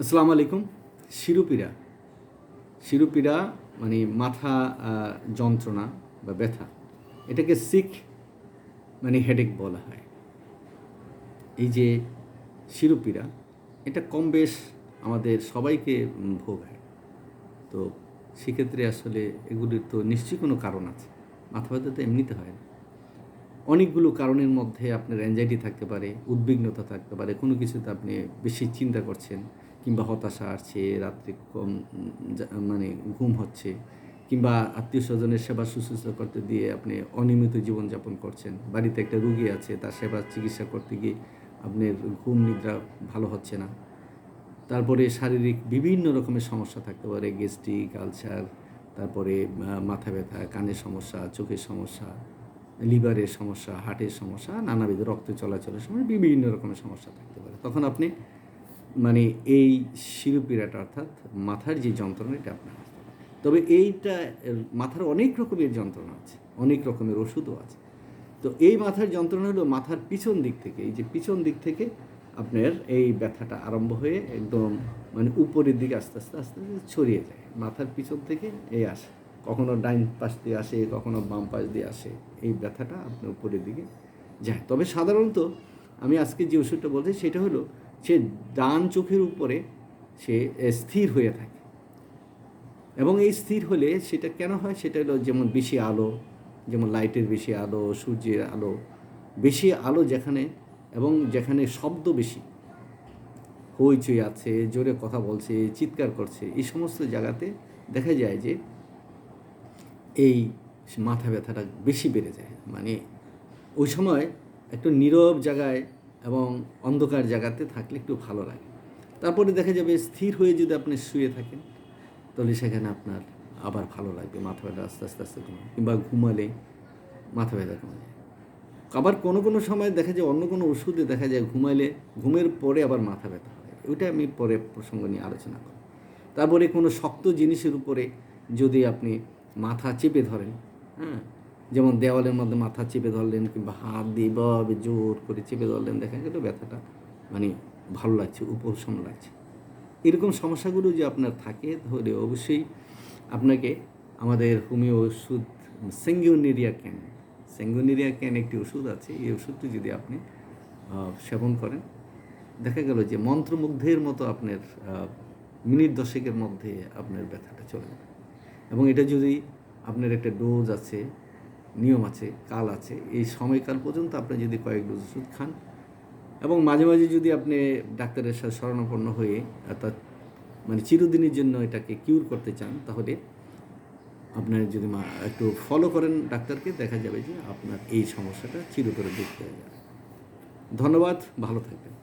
আসসালামু আলাইকুম। শিরুপীড়া। শিরুপীড়া মানে মাথা যন্ত্রণা বা ব্যথা। এটাকে সিক মানে হেডেক বলা হয়। এই যে শিরুপীড়া, এটা কম বেশ আমাদের সবাইকে ভোগ হয় তো সেক্ষেত্রে আসলে এগুলির তো নিশ্চয়ই কোনো কারণ আছে। মাথা ব্যথা তো এমনিতে হয় না। অনেকগুলো কারণের মধ্যে আপনার অ্যাংজাইটি থাকতে পারে, উদ্বিগ্নতা থাকতে পারে, কোনো কিছুতে আপনি বেশি চিন্তা করছেন। হতাশা আসছে, রাত্রে কম মানে ঘুম হচ্ছে, কিংবা আত্মীয় স্বজনের সেবা শুশ্রূষা করতে দিয়ে আপনি অনিয়মিত জীবনযাপন করছেন, বাড়িতে একটা রুগী আছে, তার সেবা চিকিৎসা করতে গিয়ে আপনার ঘুম নিদ্রা ভালো হচ্ছে না। তারপরে শারীরিক বিভিন্ন রকমের সমস্যা থাকতে পারে, গ্যাস্ট্রিক, আলসার, তারপরে মাথা ব্যথা, কানের সমস্যা, চোখের সমস্যা, লিভারের সমস্যা, হার্টের সমস্যা, নানাবিধ রক্ত চলাচলের সময় বিভিন্ন রকমের সমস্যা থাকতে পারে। তখন আপনি মানে এই শিরুপীড়াটা অর্থাৎ মাথার যে যন্ত্রণা, এটা আপনার তবে এইটা মাথার অনেক রকমের যন্ত্রণা আছে, অনেক রকমের ওষুধও আছে। তো এই মাথার যন্ত্রণা হলো মাথার পিছন দিক থেকে, এই যে পিছন দিক থেকে আপনার এই ব্যথাটা আরম্ভ হয়ে একদম মানে উপরের দিকে আস্তে আস্তে আস্তে আস্তে ছড়িয়ে যায়। মাথার পিছন থেকে এই আসে, কখনো ডাইন পাশ দিয়ে আসে, কখনো বাম পাশ দিয়ে আসে, এই ব্যথাটা আপনার উপরের দিকে যায়। তবে সাধারণত আমি আজকে যে ওষুধটা বলছি, সেটা হলো সে ডান চোখের উপরে সে স্থির হয়ে থাকে। এবং এই স্থির হলে সেটা কেন হয়? সেটা হলো যেমন বেশি আলো, যেমন লাইটের বেশি আলো, সূর্যের আলো, বেশি আলো যেখানে এবং যেখানে শব্দ বেশি। হইচই আছে, জোরে কথা বলছে, চিৎকার করছে, এই সমস্ত জায়গাতে দেখা যায় যে এই মাথা ব্যথাটা বেশি বেড়ে যায়। মানে ওই সময় একটু নীরব জায়গায় এবং অন্ধকার জায়গাতে থাকলে একটু ভালো লাগে। তারপরে দেখা যাবে স্থির হয়ে যদি আপনি শুয়ে থাকেন, তাহলে সেখানে আপনার আবার ভালো লাগবে, মাথা ব্যথা আস্তে আস্তে আস্তে কমে কিংবা ঘুমালে মাথা ব্যথা কমে যায়। আবার কোনো কোনো সময় দেখা যায় অন্য কোনো ওষুধে দেখা যায় ঘুমাইলে ঘুমের পরে আবার মাথা ব্যথা হয়। ওইটা আমি পরে প্রসঙ্গ নিয়ে আলোচনা করব। তারপরে কোনো শক্ত জিনিসের উপরে যদি আপনি মাথা চেপে ধরেন হ্যাঁ যেমন দেওয়ালের মধ্যে মাথা চেপে ধরলেন কিংবা হাত দিয়ে জোর করে চেপে ধরলেন দেখা গেল ব্যথাটা মানে ভালো লাগছে, উপশম লাগছে। এরকম সমস্যাগুলো যে আপনার থাকে, তাহলে অবশ্যই আপনাকে আমাদের হোমিও ওষুধ, সেঙ্গুনেরিয়া ক্যান সেঙ্গুনেরিয়া ক্যান একটি ওষুধ আছে, এই ওষুধটি যদি আপনি সেবন করেন, দেখা গেল যে মন্ত্রমুগ্ধের মতো আপনার মিনিট দশেকের মধ্যে আপনার ব্যথাটা চলে যাবে। এবং এটা যদি আপনার একটা ডোজ আছে নিয়ম আছে, কাল আছে, এই সময়কাল পর্যন্ত আপনি যদি কয়েক ডোজ ওষুধ খান এবং মাঝে মাঝে যদি আপনি ডাক্তারের সাথে শরণাপন্ন হয়ে অর্থাৎ মানে চিরদিনের জন্য এটাকে কিউর করতে চান, তাহলে আপনার যদি একটু ফলো করেন ডাক্তারকে, দেখা যাবে যে আপনার এই সমস্যাটা চিরতরে দেখতে হয়ে যাবে। ধন্যবাদ, ভালো থাকবেন।